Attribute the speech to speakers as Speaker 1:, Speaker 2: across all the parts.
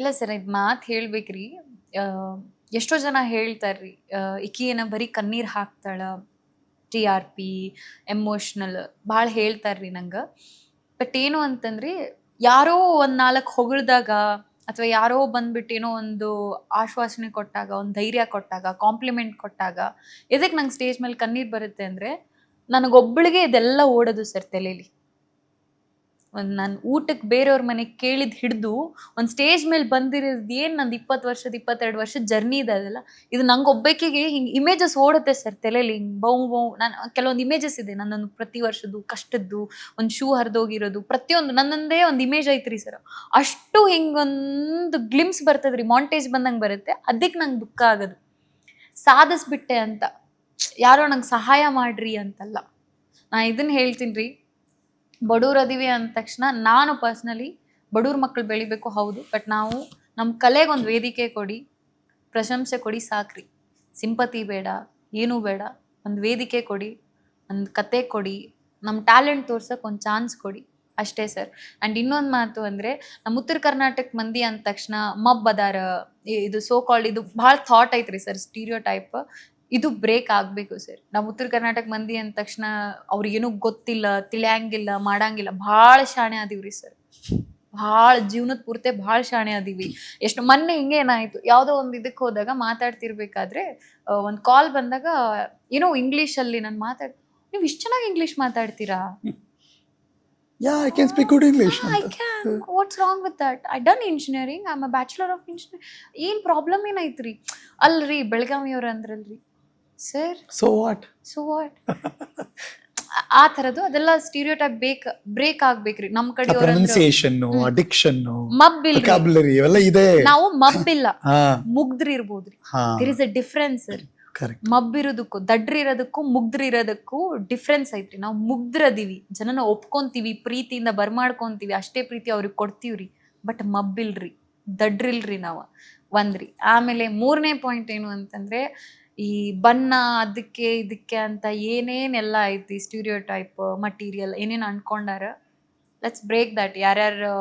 Speaker 1: ಇಲ್ಲ ಸರ್, ಇದು ಮಾತು ಹೇಳ್ಬೇಕ್ರಿ. ಎಷ್ಟೋ ಜನ ಹೇಳ್ತಾರ್ರಿ ಏನ ಬರೀ ಕಣ್ಣೀರು ಹಾಕ್ತಾಳ ಟಿ ಆರ್ ಪಿ ಎಮೋಷ್ನಲ್ ಭಾಳ ಹೇಳ್ತಾರ್ರಿ ನಂಗೆ. ಬಟ್ ಏನು ಅಂತಂದ್ರೆ, ಯಾರೋ ಒಂದು ನಾಲ್ಕು ಹೊಗಳ್ದಾಗ ಅಥವಾ ಯಾರೋ ಬಂದ್ಬಿಟ್ಟು ಏನೋ ಒಂದು ಆಶ್ವಾಸನೆ ಕೊಟ್ಟಾಗ, ಒಂದು ಧೈರ್ಯ ಕೊಟ್ಟಾಗ ಕಾಂಪ್ಲಿಮೆಂಟ್ ಕೊಟ್ಟಾಗ ಎದಕ್ಕೆ ನಂಗೆ ಸ್ಟೇಜ್ ಮೇಲೆ ಕಣ್ಣೀರು ಬರುತ್ತೆ ಅಂದರೆ ನನಗೊಬ್ಬಳಿಗೆ ಇದೆಲ್ಲ ಓಡೋದು ಸರ್ ತಲೆಯಲ್ಲಿ ಒಂದು ನಾನು ಊಟಕ್ಕೆ ಬೇರೆಯವ್ರ ಮನೆಗೆ ಕೇಳಿದ್ ಹಿಡಿದು ಒಂದು ಸ್ಟೇಜ್ ಮೇಲೆ ಬಂದಿರೋದು ಏನು ನಂದು ಇಪ್ಪತ್ತು ವರ್ಷದ ಇಪ್ಪತ್ತೆರಡು ವರ್ಷದ ಜರ್ನಿ ಇದೆ ಅದೆಲ್ಲ? ಇದು ನಂಗೆ ಒಬ್ಬಾಕಿಗೆ ಹಿಂಗೆ ಇಮೇಜಸ್ ಓಡುತ್ತೆ ಸರ್ ತಲೆಯಲ್ಲಿ ಹಿಂಗೆ ಬೌ ಬೌ ನಾನು ಕೆಲವೊಂದು ಇಮೇಜಸ್ ಇದೆ ನನ್ನೊಂದು ಪ್ರತಿ ವರ್ಷದ್ದು ಕಷ್ಟದ್ದು, ಒಂದು ಶೂ ಹರಿದೋಗಿರೋದು, ಪ್ರತಿಯೊಂದು ನನ್ನೊಂದೇ ಒಂದು ಇಮೇಜ್ ಐತ್ರಿ ಸರ್. ಅಷ್ಟು ಹಿಂಗೊಂದು ಗ್ಲಿಮ್ಸ್ ಬರ್ತದ್ರಿ ಮಾಂಟೇಜ್ ಬಂದಂಗೆ ಬರುತ್ತೆ. ಅದಕ್ಕೆ ನಂಗೆ ದುಃಖ ಆಗೋದು. ಸಾಧಿಸ್ಬಿಟ್ಟೆ ಅಂತ. ಯಾರೋ ನಂಗೆ ಸಹಾಯ ಮಾಡ್ರಿ ಅಂತಲ್ಲ. ನಾ ಇದನ್ನ ಹೇಳ್ತೀನಿ ರೀ. ಬಡವ್ರು ಅದೀವಿ ಅಂದ ತಕ್ಷಣ ನಾನು ಪರ್ಸ್ನಲಿ ಬಡವ್ರ ಮಕ್ಕಳು ಬೆಳಿಬೇಕು, ಹೌದು. ಬಟ್ ನಾವು ನಮ್ಮ ಕಲೆಗೆ ಒಂದು ವೇದಿಕೆ ಕೊಡಿ, ಪ್ರಶಂಸೆ ಕೊಡಿ ಸಾಕ್ರಿ. ಸಿಂಪತಿ ಬೇಡ, ಏನೂ ಬೇಡ. ಒಂದು ವೇದಿಕೆ ಕೊಡಿ, ಒಂದು ಕತೆ ಕೊಡಿ ನಮ್ಮ ಟ್ಯಾಲೆಂಟ್ ತೋರ್ಸಕ್ಕೆ ಒಂದು ಚಾನ್ಸ್ ಕೊಡಿ. ಅಷ್ಟೇ ಸರ್ ಆ್ಯಂಡ್ ಇನ್ನೊಂದು ಮಾತು ಅಂದರೆ ನಮ್ಮ ಉತ್ತರ ಕರ್ನಾಟಕ ಮಂದಿ ಅಂದ ತಕ್ಷಣ ಮಬ್ ಅದಾರ ಇದು ಸೋ ಕಾಲ್ಡ್ ಇದು ಭಾಳ ಥಾಟ್ ಐತ್ರಿ ಸರ್ ಸ್ಟೀರಿಯೋ ಟೈಪ್ ಇದು ಬ್ರೇಕ್ ಆಗಬೇಕು ಸರ್ ನಮ್ಮ ಉತ್ತರ ಕರ್ನಾಟಕ ಮಂದಿ ಅಂದ ತಕ್ಷಣ ಅವ್ರಿಗೇನು ಗೊತ್ತಿಲ್ಲ ತಿಳಿಯಂಗಿಲ್ಲ ಮಾಡಂಗಿಲ್ಲ. ಭಾಳ ಶಾಣೆ ಅದೀವ್ರಿ ಸರ್ ಭಾಳ ಜೀವನದ ಪೂರ್ತಿ ಭಾಳ ಶಾಣೆ ಅದೀವಿ. ಎಷ್ಟು ಮೊನ್ನೆ ಹಿಂಗೆ ಏನಾಯ್ತು ಯಾವುದೋ ಒಂದು ಇದಕ್ಕೆ ಹೋದಾಗ ಮಾತಾಡ್ತಿರ್ಬೇಕಾದ್ರೆ ಒಂದು ಕಾಲ್ ಬಂದಾಗ ಏನೋ ಇಂಗ್ಲೀಷಲ್ಲಿ ನಾನು ಮಾತಾಡ್ ನೀವು ಇಷ್ಟು ಚೆನ್ನಾಗಿ ಇಂಗ್ಲೀಷ್ ಮಾತಾಡ್ತೀರಾ?
Speaker 2: Yeah I can speak good English
Speaker 1: I can what's wrong with that I done engineering I am a bachelor of engineering ಏನು ಪ್ರಾಬ್ಲಮ್ ಏನೈತ್ರಿ ಅಲ್ರಿ ಬೆಳಗಾವಿಯವ್ರು ಅಂದ್ರಲ್ರಿ. Sir
Speaker 2: so what
Speaker 1: so what ಆ ತರದ್ದು ಅದೆಲ್ಲ ಸ್ಟೀರಿಯೋ ಟೈಪ್ ಬೇಕ್ ಬ್ರೇಕ್ ಆಗ್ಬೇಕ್ರಿ. ನಮ್ ಕಡೆ
Speaker 2: ಪ್ರೊನೌನ್ಸಿಯೇಷನ್ ಅಡಿಕ್ಷನ್
Speaker 1: ಮಬ್ಬಿಲ್
Speaker 2: ವೊಕಾಬುಲರಿ ಇವೆಲ್ಲ ಇದೆ.
Speaker 1: ನಾವು ಮಬ್ಬಿಲ್ಲ.
Speaker 2: ಇಲ್ಲ
Speaker 1: ಮುಗ್ದ್ರಿ ಇರ್ಬೋದ್ರಿ there is a difference sir
Speaker 2: ದಡ್ರಿ
Speaker 1: ಇರೋದಕ್ಕೂ ಮುಗ್ದ್ರಿ ಇರೋದಕ್ಕೂ ಡಿಫ್ರೆನ್ಸ್ ಐತ್ರಿ. ನಾವು ಮುಗ್ದ್ರದೀವಿ. ಜನನ ಒಪ್ಕೊಂತೀವಿ ಪ್ರೀತಿಯಿಂದ ಬರ್ಮಾಡ್ಕೊಂತೀವಿ ಅಷ್ಟೇ ಪ್ರೀತಿ ಅವ್ರಿಗೆ ಕೊಡ್ತೀವ್ರಿ. ಬಟ್ ಮಬ್ಬಿಲ್ರಿ ದಡ್ರಿಲ್ರಿ ನಾವು. ಒಂದ್ರಿ. ಆಮೇಲೆ ಮೂರನೇ ಪಾಯಿಂಟ್ ಏನು ಅಂತಂದ್ರೆ ಈ ಬಣ್ಣ ಅದಕ್ಕೆ ಇದಕ್ಕೆ ಅಂತ ಏನೇನೆಲ್ಲ ಐತಿ ಸ್ಟೀರಿಯೋ ಟೈಪ್ ಮಟೀರಿಯಲ್ ಏನೇನು ಅನ್ಕೊಂಡಾರ ಲೆಟ್ಸ್ ಬ್ರೇಕ್ ದಟ್ ಯಾರ್ಯಾರು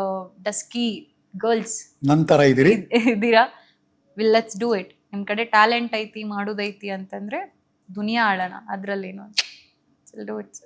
Speaker 1: ಡಸ್ಕಿ ಗರ್ಲ್ಸ್
Speaker 2: ನಂತರ ಇದೀರಿ
Speaker 1: ಇದ್ದೀರಾ? ವಿಲ್ ಲೆಟ್ಸ್ ಡೂ ಇಟ್ ನಿಮ್ಮ ಕಡೆ ಟ್ಯಾಲೆಂಟ್ ಐತಿ ಮಾಡೋದೈತಿ ಅಂತಂದ್ರೆ ದುನಿಯಾ ಆಳೋಣ ಅದರಲ್ಲೇನು. Do it